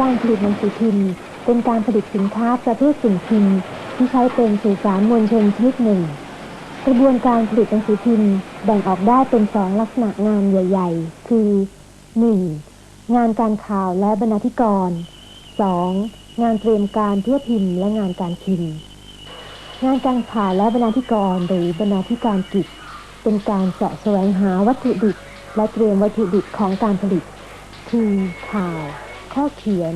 การผลิตหนังสือพิมพ์ เป็นการผลิตสินค้าประเภทสิ่งพิมพ์ที่ใช้เป็นสื่อสารมวลชนชนิดหนึ่ง กระบวนการผลิตหนังสือพิมพ์แบ่งออกได้เป็นสองลักษณะงานใหญ่ ๆ คือ 1. งานการข่าวและบรรณาธิกร 2. งานเตรียมการเพื่อพิมพ์และงานการพิมพ์ งานการข่าวและบรรณาธิกรหรือบรรณาธิการกิจ เป็นการเสาะแสวงหาวัตถุดิบและเตรียมวัตถุดิบของการผลิต คือข่าว ข้อเขียน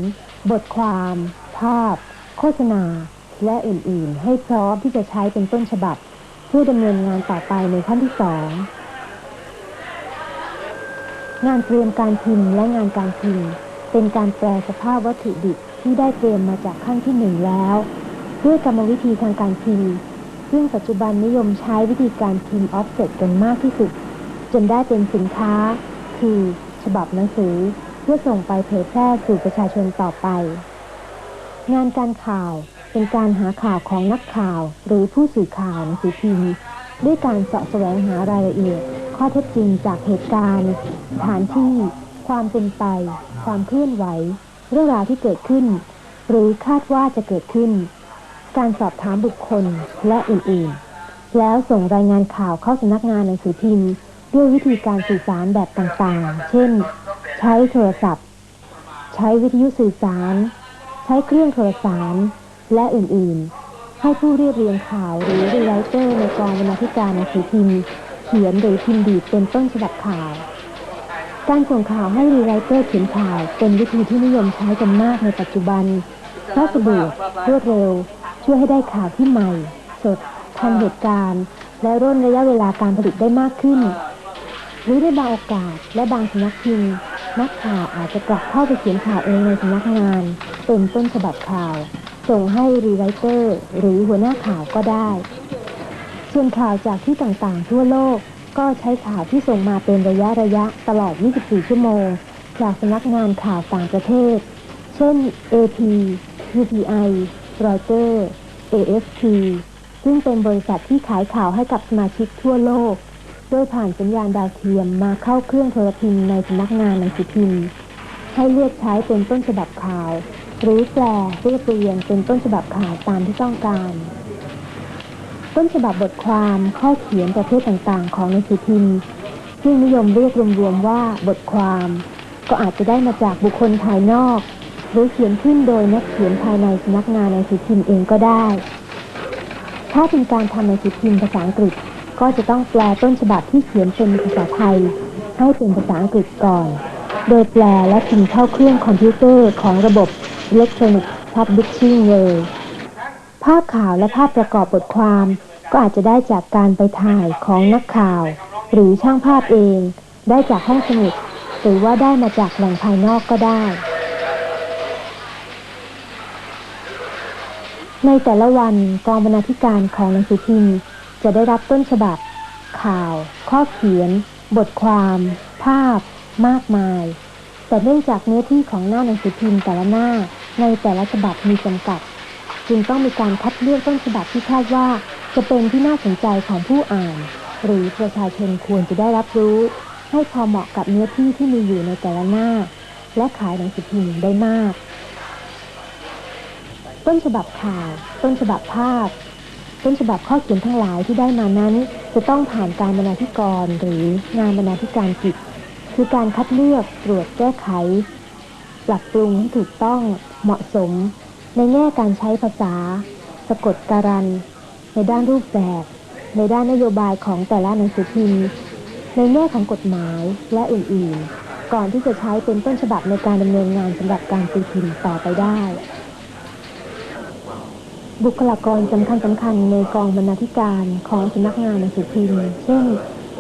บทความ ภาพ โฆษณา และอื่นๆ ให้พร้อมที่จะใช้เป็นต้นฉบับ เพื่อดำเนินงานต่อไปในขั้นที่สองงานเตรียมการพิมพ์และงานการพิมพ์ เป็นการแปลสภาพวัตถุดิบที่ได้เตรียมมาจากขั้นที่หนึ่งแล้วด้วยกรรมวิธีทางการพิมพ์ ซึ่งปัจจุบันนิยมใช้วิธีการพิมพ์ออฟเซ็ตกันมากที่สุด จนได้เป็นสินค้า คือ ฉบับหนังสือ เพื่อส่งไปเผยแพร่สู่ประชาชนต่อไป งานการข่าวเป็นการหาข่าวของนักข่าวหรือผู้สื่อข่าวหนังสือพิมพ์ด้วยการเสาะแสวงหารายละเอียด ข้อเท็จจริงจากเหตุการณ์สถานที่ ความเป็นไป ความเคลื่อนไหว เรื่องราวที่เกิดขึ้น หรือคาดว่าจะเกิดขึ้น การสอบถามบุคคลและอื่นๆ แล้วส่งรายงานข่าวเข้าสำนักงานหนังสือพิมพ์ ด้วยวิธีการสื่อสารแบบต่างๆ เช่น ช้โทรศัพท์ ใช้วิทยุสื่อสาร ใช้เครื่องโทรสาร และอื่นๆ ให้ผู้เรียบเรียงข่าวหรือรีไรเตอร์ในกองบรรณาธิการหนังสือพิมพ์ เขียนหรือพิมพ์ดีดเป็นต้นฉบับข่าว การส่งข่าวให้รีไรเตอร์เขียนข่าว เป็นวิธีที่นิยมใช้กันมากในปัจจุบันเพราะสะดวกรวดเร็ว ช่วยให้ได้ข่าวที่ใหม่ สดทันเหตุการณ์ และร่นระยะเวลาการผลิตได้มากขึ้น หรือในบางโอกาสและบางสำนักพิมพ์ นักข่าวอาจจะกลับเข้าไปเขียนข่าวเองในสำนักงาน เป็นต้นฉบับข่าว ส่งให้รีไรเตอร์ หรือหัวหน้าข่าวก็ได้ ส่วนข่าวจากที่ต่างๆ ทั่วโลกก็ใช้ข่าวที่ส่งมาเป็นระยะระยะตลอด 24 ชั่วโมง จากสำนักงานข่าวต่างประเทศ เช่น AP UPI Reuters AFP ซึ่งเป็นบริษัทที่ขายข่าวให้กับสมาชิกทั่วโลก โดยผ่านสัญญาณดาวเทียมมาเข้าเครื่องโทรพิมพ์ในสำนักงานหนังสือพิมพ์ ให้เลือกใช้เป็นต้นฉบับข่าว หรือแปลเรียบเรียงเป็นต้นฉบับข่าวตามที่ต้องการ ต้นฉบับบทความข้อเขียนประเภทต่างๆ ของหนังสือพิมพ์ซึ่งนิยมเรียกรวมๆว่าบทความ ก็อาจจะได้มาจากบุคคลภายนอก หรือเขียนขึ้นโดยนักเขียนภายในสำนักงานหนังสือพิมพ์เองก็ได้ ถ้าเป็นการทำหนังสือพิมพ์ภาษาอังกฤษ ก็จะต้องแปลต้นฉบับที่เขียนเป็นภาษาไทย ให้เป็นภาษาอังกฤษก่อน โดยแปลและพิมพ์เข้าเครื่องคอมพิวเตอร์ของระบบ Electronic Publishing เลยภาพข่าวและภาพประกอบบทความ ก็อาจจะได้จากการไปถ่ายของนักข่าว หรือช่างภาพเอง ได้จากห้องสมุดหรือว่าได้มาจากแหล่งภายนอกก็ได้ ในแต่ละวันกองบรรณาธิการของหนังสือพิมพ์ จะได้รับต้นฉบับ ข่าว ข้อเขียน บทความ ภาพ มากมาย แต่เนื่องจากเนื้อที่ของหน้าหนังสือพิมพ์แต่ละหน้าในแต่ละฉบับมีจำกัด จึงต้องมีการคัดเลือกต้นฉบับที่คาดว่าจะเป็นที่น่าสนใจของผู้อ่าน หรือประชาชนควรจะได้รับรู้ ให้พอเหมาะกับเนื้อที่ที่มีอยู่ในแต่ละหน้า และขายหนังสือพิมพ์ได้มาก ต้นฉบับข่าว ต้นฉบับภาพ ต้นฉบับข้อเขียนทั้งหลายที่ได้มานั้น จะต้องผ่านการบรรณาธิกรหรืองานบรรณาธิการกิจ คือการคัดเลือกตรวจแก้ไข ปรับปรุงให้ถูกต้องเหมาะสม ในแง่การใช้ภาษา สะกดการัน ในด้านรูปแบบ ในด้านนโยบายของแต่ละหนังสือพิมพ์ ในแง่ของกฎหมายและอื่นๆ ก่อนที่จะใช้เป็นต้นฉบับในการดำเนินงานสำหรับการตีพิมพ์ต่อไปได้ บุคลากรสำคัญสำคัญในกองบรรณาธิการของสำนักงานหนังสือพิมพ์ เช่น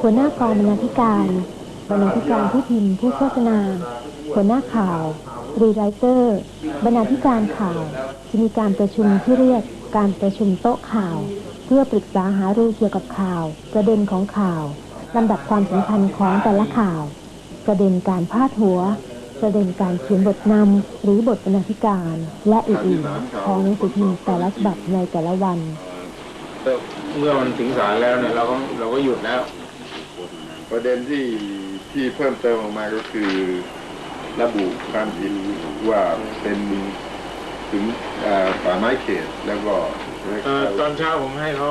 หัวหน้ากองบรรณาธิการ บรรณาธิการผู้พิมพ์ผู้โฆษณา หัวหน้าข่าวรีไรเตอร์ บรรณาธิการข่าว จะมีการประชุมที่เรียกการประชุมโต๊ะข่าว เพื่อปรึกษาหารือเกี่ยวกับข่าว ประเด็นของข่าวลำดับความสำคัญของแต่ละข่าว ประเด็นการพาดหัว ประเด็นการเขียนบทนำหรือบทบรรณาธิการ และอื่นๆของหนังสือพิมพ์แต่ละฉบับในแต่ละวันเมื่อมันถึงศาลแล้วเนี่ยเราก็เราก็หยุดแล้ว ประเด็นที่ที่เพิ่มเติมออกมาก็คือระบุการพิมพ์ว่าเป็นถึงเอ่อป่าไม้เขตแล้วก็เอ่อตอนเช้าผมให้เขา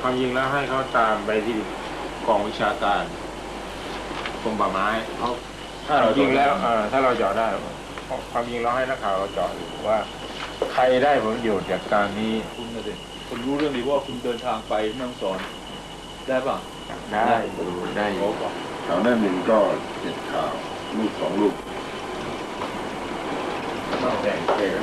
ความจริงแล้วให้เขาตามไปที่กองวิชาการกรมป่าไม้เขา ถ้าเราจริงแล้วเอ่อถ้าเราเจาะได้ความจริงเราให้นักข่าวเราเจาะอยู่ว่า ใครได้ผลประโยชน์จากการนี้คุณนะเด็กคุณรู้เรื่องนี้ว่าคุณเดินทางไปแม่ฮ่องสอนได้ป่ะได้ได้อโอ้ยู่ป่ะข่าวหน้าหนึ่งก็เจ็ดข่าวลูกสองลูกต้องแต่งเอง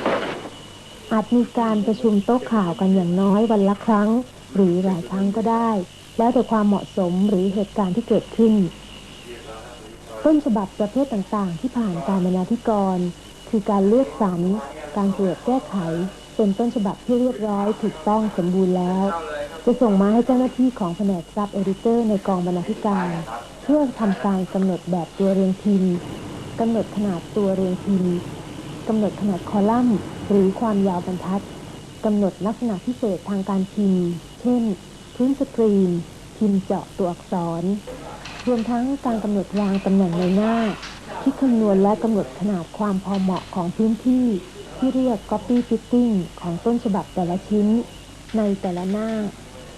อาจมีการประชุมโต๊ะข่าวกันอย่างน้อยวันละครั้ง หรือหลายครั้งก็ได้ แล้วแต่ความเหมาะสมหรือเหตุการณ์ที่เกิดขึ้น ต้นฉบับประเภทต่างๆ ที่ผ่านการบรรณาธิกร คือการเลือกสรรการตรวจแก้ไข เป็นต้นฉบับที่เรียบร้อยถูกต้องสมบูรณ์แล้ว จะส่งมาให้เจ้าหน้าที่ของแผนกซับเอดิเตอร์ในกองบรรณาธิการ เพื่อทำการกำหนดแบบตัวเรียงพิมพ์กำหนดขนาดตัวเรียงพิมพ์กำหนดขนาดคอลัมน์ หรือความยาวบรรทัดกำหนดลักษณะพิเศษทางการพิมพ์ เช่น พื้นสกรีน พิมพ์เจาะตัวอักษร รวมทั้งการกำหนดวางตำแหน่งในหน้าคิดคำนวณและกำหนดขนาดความพอเหมาะของพื้นที่ ที่เรียก copy fitting ของต้นฉบับแต่ละชิ้น ในแต่ละหน้า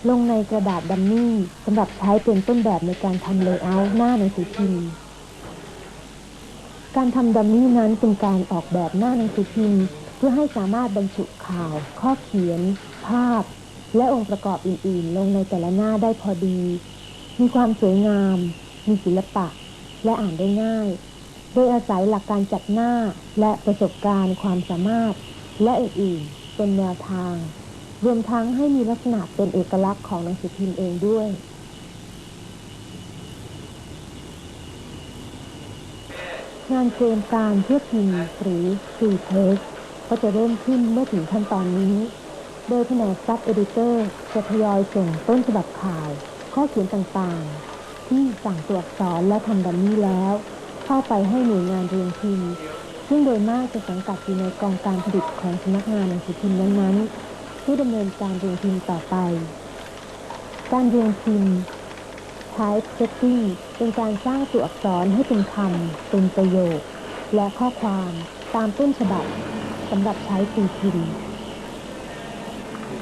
ลงในกระดาษดัมมี่สำหรับใช้เป็นต้นแบบในการทำเลเยอร์หน้าหนังสือพิมพ์การทำดัมมี่นั้นเป็นการออกแบบหน้าหนังสือพิมพ์ เพื่อให้สามารถบรรจุข่าว ข้อเขียน ภาพ และองค์ประกอบอื่น ๆ ลงในแต่ละหน้าได้พอดี มีความสวยงาม มีศิลปะ และอ่านได้ง่าย โดยอาศัยหลักการจัดหน้าและประสบการณ์ความสามารถ และอื่นๆเป็นแนวทาง รวมทั้งให้มีลักษณะเป็นเอกลักษณ์ของหนังสือพิมพ์เองด้วยงานเตรียมการเพื่อพิมพ์หรือ pre test ก็จะเริ่มขึ้นเมื่อถึงขั้นตอนนี้ โดยแผนกซับเอดิเตอร์จะทยอยส่งต้นฉบับข่าว ข้อเขียนต่างๆ ที่สั่งตัวอักษรและทำดัมมี่แล้ว เข้าไปให้หน่วยงานเรียงพิมพ์ซึ่งโดยมากจะสังกัดอยู่ในกองการผลิตของสำนักงานหนังสือพิมพ์นั้นๆเพื่อดำเนินการเรียงพิมพ์ต่อไป การเรียงพิมพ์ type setting เป็นการสร้างตัวอักษรให้เป็นคำเป็นประโยค และข้อความตามต้นฉบับสำหรับใช้ตีพิมพ์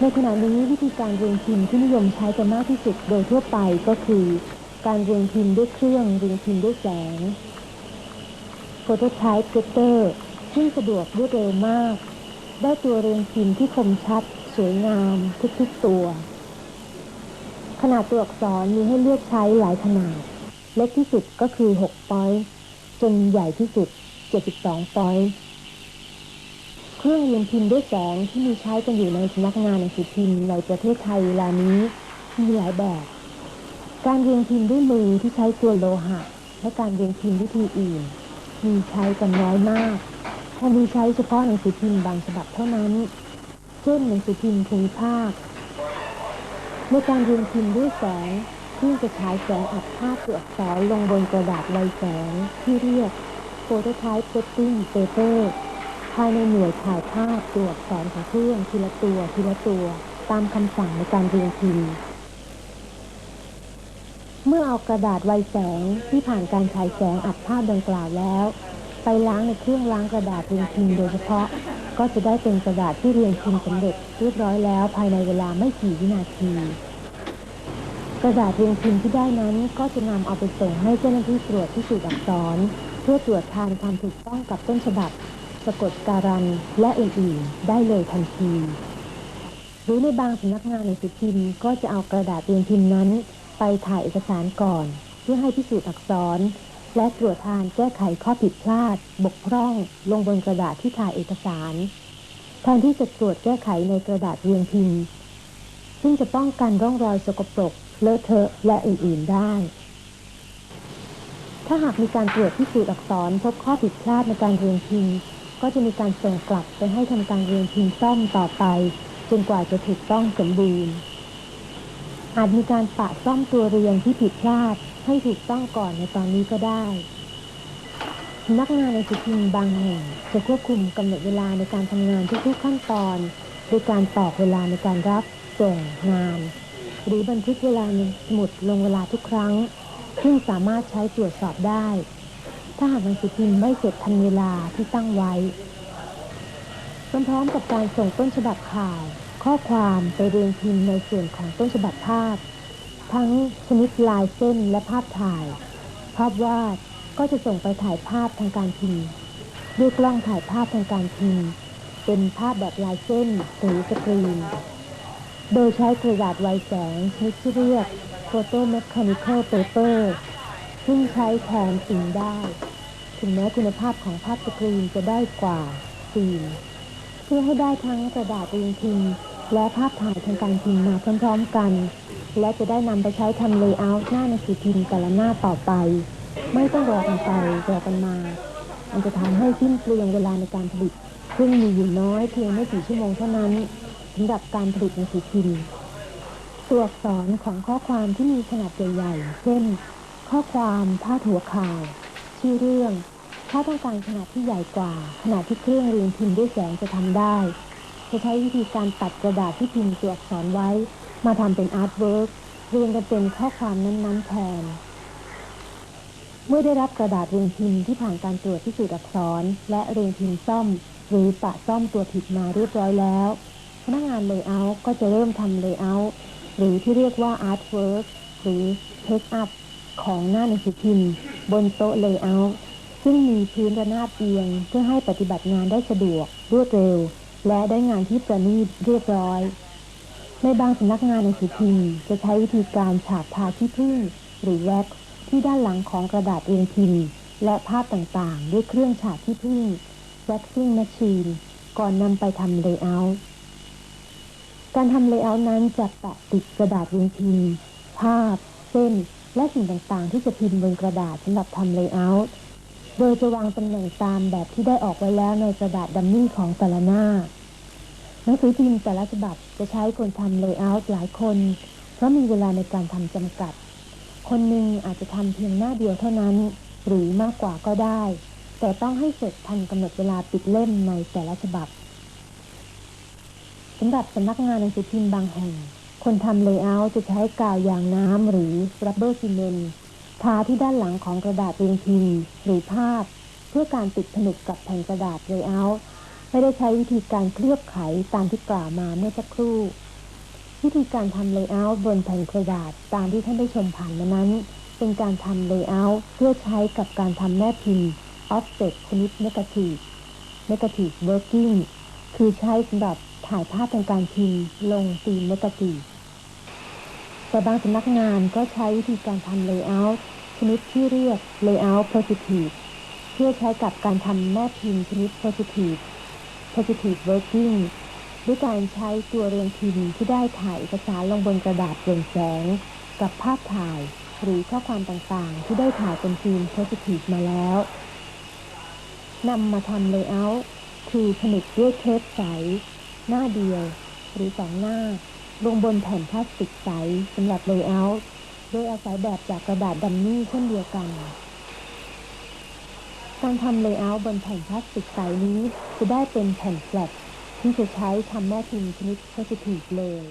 ในขณะนี้วิธีการเรียงพิมพ์ที่นิยมใช้กันมากที่สุดโดยทั่วไปก็คือ การเรียงพิมพ์ด้วยเครื่องเรียงพิมพ์ด้วยแสง Phototype Getter ซึ่งสะดวกรวดเร็วมาก ได้ตัวเรียงพิมพ์ที่คมชัด สวยงามทุกๆตัว ขนาดตัวอักษรมีให้เลือกใช้หลายขนาด เล็กที่สุดก็คือ 6 ปอยจนใหญ่ที่สุด 72 ปอย ครื่องเรียนพิมพ์ด้วยแสงที่มีใช้กันอยู่ในสำนักงานหนังสือพิมพ์ในประเทศไทยเวลานี้มีหลายแบบ การเรียงพิมพ์ด้วยมือที่ใช้ตัวโลหะ และการเรียงพิมพ์วิธีอื่น มีใช้กันน้อยมากและมีใช้เฉพาะหนังสือพิมพ์บางฉบับเท่านั้น เช่นหนังสือพิมพ์ภูมิภาคในการเรียงพิมพ์ด้วยแสงซึ่งจะฉายแสงอัดภาพตัวอักษรลงบนกระดาษลายแสงที่เรียก Phototype Setting Paper ภายในหน่วยถ่ายภาพตัวอักษรของเครื่องทีละตัวทีละตัวตามคำสั่งในการเรียงพิมพ์เมื่อเอากระดาษไวแสงที่ผ่านการฉายแสงอัดภาพดังกล่าวแล้ว ไปล้างในเครื่องล้างกระดาษเรียงพิมพ์โดยเฉพาะ ก็จะได้เป็นกระดาษที่เรียงพิมพ์สำเร็จเรียบร้อยแล้วภายในเวลาไม่กี่วินาที กระดาษเรียงพิมพ์ที่ได้นั้นก็จะนำเอาไปส่งให้เจ้าหน้าที่ตรวจพิสูจน์อักษร เพื่อตรวจทานความถูกต้องกับต้นฉบับ สะกดการันและอื่นๆได้เลยทันที หรือในบางสำนักงานหนังสือพิมพ์ก็จะเอากระดาษเรียงพิมพ์นั้น ไปถ่ายเอกสารก่อน เพื่อให้พิสูจน์อักษร และตรวจทานแก้ไขข้อผิดพลาด บกพร่อง ลงบนกระดาษที่ถ่ายเอกสารแทนที่จะตรวจแก้ไขในกระดาษเรียงพิมพ์ ซึ่งจะป้องกันร่องรอยสกปรกเลอะเทอะและอื่นๆได้ ถ้าหากมีการตรวจพิสูจน์อักษรพบข้อผิดพลาดในการเรียงพิมพ์ ก็จะมีการส่งกลับไปให้ทำการเรียงพิมพ์ซ่อมต่อไป จนกว่าจะถูกต้องสมบูรณ์ อาจมีการปะซ่อมตัวเรียงที่ผิดพลาดให้ถูกต้องก่อนในตอนนี้ก็ได้สำนักงานในสือพิมพ์บางแห่งจะควบคุมกำหนดเวลาในการทำงานทุกๆขั้นตอนโดยการตอกเวลาในการรับส่งงาน หรือบันทึกเวลาในสมุดลงเวลาทุกครั้ง ซึ่งสามารถใช้ตรวจสอบได้ ถ้าหากหนังสือพิมพ์ไม่เสร็จทันเวลาที่ตั้งไว้พร้อมๆกับการส่งต้นฉบับข่าว ข้อความไปเรียงพิมพ์ในส่วนของต้นฉบับภาพ ทั้งชนิดลายเส้นและภาพถ่าย ภาพวาดก็จะส่งไปถ่ายภาพทางการพิมพ์ด้วยกล้องถ่ายภาพทางการพิมพ์ เป็นภาพแบบลายเส้นหรือสกรีน โดยใช้กระดาษไวแสงชนิดที่เรียก Photo Mechanical Paper ซึ่งใช้แทนฟิล์ได้ ถึงแม้คุณภาพของภาพสกรีนจะได้กว่าฟิล์มเพื่อให้ได้ทั้งกระดาษเรียงพิมพ์ และภาพถ่ายทางการพิมพ์มาพร้อมๆกัน และจะได้นำไปใช้ทำเลเยอร์หน้าหนังสือพิมพ์แต่ละหน้าต่อไป ไม่ต้องรอกันไปรอกันมา มันจะทำให้สิ้นเปลืองเวลาในการผลิตซึ่งมีอยู่น้อยเพียงไม่กี่ชั่วโมงเท่านั้นสำหรับการผลิตหนังสือพิมพ์ตัวอักษรของข้อความที่มีขนาดใหญ่ๆ เช่น ข้อความพาดหัวข่าว ชื่อเรื่อง ถ้าต้องการขนาดที่ใหญ่กว่า ขนาดที่เครื่องเรียงพิมพ์ด้วยแสงจะทำได้ จะใช้วิธีการตัดกระดาษที่พิมพ์ตัวอักษรไว้ มาทำเป็นอาร์ตเวิร์กเรียงกันเป็นข้อความนั้นๆแทน เมื่อได้รับกระดาษเรียงพิมพ์ที่ผ่านการตรวจพิสูจน์อักษร และเรียงพิมพ์ซ่อม หรือปะซ่อมตัวผิดมาเรียบร้อยแล้วพนักงานเลเยอร์ก็จะเริ่มทำเลเยอร์หรือที่เรียกว่าอาร์ตเวิร์กหรือเทคอัพของหน้าหนังสือพิมพ์ บนโต๊ะเลเยอร์ซึ่งมีพื้นระนาบเอียง เพื่อให้ปฏิบัติงานได้สะดวก รวดเร็ว และได้งานที่ประณีตเรียบร้อย ในบางสำนักงานหนังสือพิมพ์จะใช้วิธีการฉาบทาที่พึ่งหรือแว็กที่ด้านหลังของกระดาษเรียงพิมพ์ และภาพต่างๆ ด้วยเครื่องฉาบที่พึ่ง waxing machine ก่อนนำไปทำเลเยอร์การทำเลเยอร์นั้นจะแปะติดกระดาษเรียงพิมพ์ ภาพ เส้น และสิ่งต่างๆ ที่จะพิมพ์บนกระดาษสำหรับทำเลเยอร์โดยจะวางตำแหน่งตามแบบที่ได้ออกไว้แล้วในกระดาษดัมมี่ของแต่ละหน้า หนังสือพิมพ์แต่ละฉบับจะใช้คนทำเลเยอร์หลายคน เพราะมีเวลาในการทำจำกัด คนหนึ่งอาจจะทำเพียงหน้าเดียวเท่านั้น หรือมากกว่าก็ได้ แต่ต้องให้เสร็จทันกำหนดเวลาปิดเล่มในแต่ละฉบับสำหรับสำนักงานหนังสือพิมพ์บางแห่ง คนทำเลเยอร์จะใช้กาวยางน้ำหรือรับเบอร์ซีเมนต์ทาที่ด้านหลังของกระดาษเรียงพิมพ์หรือภาพ เพื่อการติดผนึกกับแผ่นกระดาษเลเยอร์ไม่ได้ใช้วิธีการเคลือบไขตามที่กล่าวมาเมื่อสักครู่ วิธีการทำเลเยอร์บนแผ่นกระดาษตามที่ท่านได้ชมผ่านมานั้น เป็นการทำเลเยอร์เพื่อใช้กับการทำแม่พิมพ์ offset ชนิด negative negative working คือใช้สำหรับถ่ายภาพทางการพิมพ์ลงฟิล์ม negative แต่บางสำนักงานก็ใช้วิธีการทำเลเยอร์ชนิดที่เรียก layout positive เพื่อใช้กับการทำแม่พิมพ์ชนิด positive positive working ด้วยการใช้ตัวเรียงพิมพ์ที่ได้ถ่ายเอกสารลงบนกระดาษเปล่งแสง กับภาพถ่าย หรือข้อความต่างๆ ที่ได้ถ่ายเป็นฟิล์มโพสิทีฟมาแล้วนำมาทำเลเยอร์คือผนึกด้วยเทปใส หน้าเดียว หรือสองหน้า ลงบนแผ่นพลาสติกใสสำหรับเลเยอร์โดยอาศัยแบบจากกระดาษดัมมี่เช่นเดียวกัน การทำเลเยอร์บนแผ่นพลาสติกใสนี้ จะได้เป็นแผ่นแฟลตที่จะใช้ทำแม่พิมพ์ชนิดโพสิทีฟเลย